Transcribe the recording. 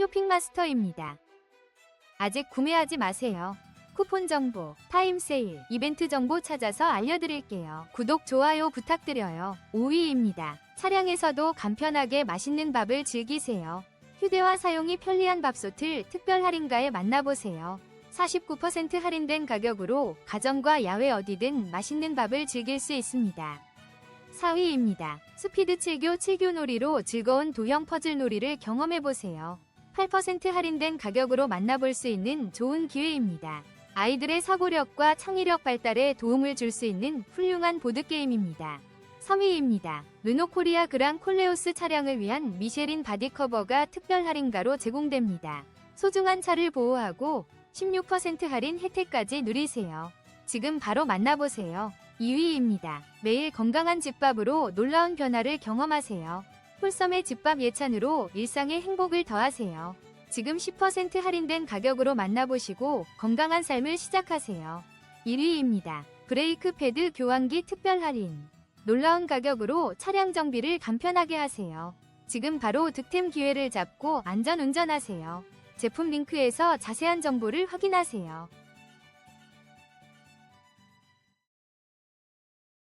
쇼핑마스터입니다. 아직 구매하지 마세요. 쿠폰 정보, 타임 세일, 이벤트 정보 찾아서 알려드릴게요. 구독, 좋아요 부탁드려요. 5위입니다. 차량에서도 간편하게 맛있는 밥을 즐기세요. 휴대화 사용이 편리한 밥솥을 특별 할인가에 만나보세요. 49% 할인된 가격으로 가정과 야외 어디든 맛있는 밥을 즐길 수 있습니다. 4위입니다. 스피드 7교 7교 놀이로 즐거운 도형 퍼즐 놀이를 경험해보세요. 8% 할인된 가격으로 만나볼 수 있는 좋은 기회입니다. 아이들의 사고력과 창의력 발달에 도움을 줄 수 있는 훌륭한 보드게임입니다. 3위입니다. 르노코리아 그랑 콜레오스 차량을 위한 미쉐린 바디커버가 특별 할인가로 제공됩니다. 소중한 차를 보호하고 16% 할인 혜택까지 누리세요. 지금 바로 만나보세요. 2위입니다. 매일 건강한 집밥으로 놀라운 변화를 경험하세요. 홀섬의 집밥 예찬으로 일상의 행복을 더하세요. 지금 10% 할인된 가격으로 만나보시고 건강한 삶을 시작하세요. 1위입니다. 브레이크 패드 교환기 특별 할인. 놀라운 가격으로 차량 정비를 간편하게 하세요. 지금 바로 득템 기회를 잡고 안전 운전하세요. 제품 링크에서 자세한 정보를 확인하세요.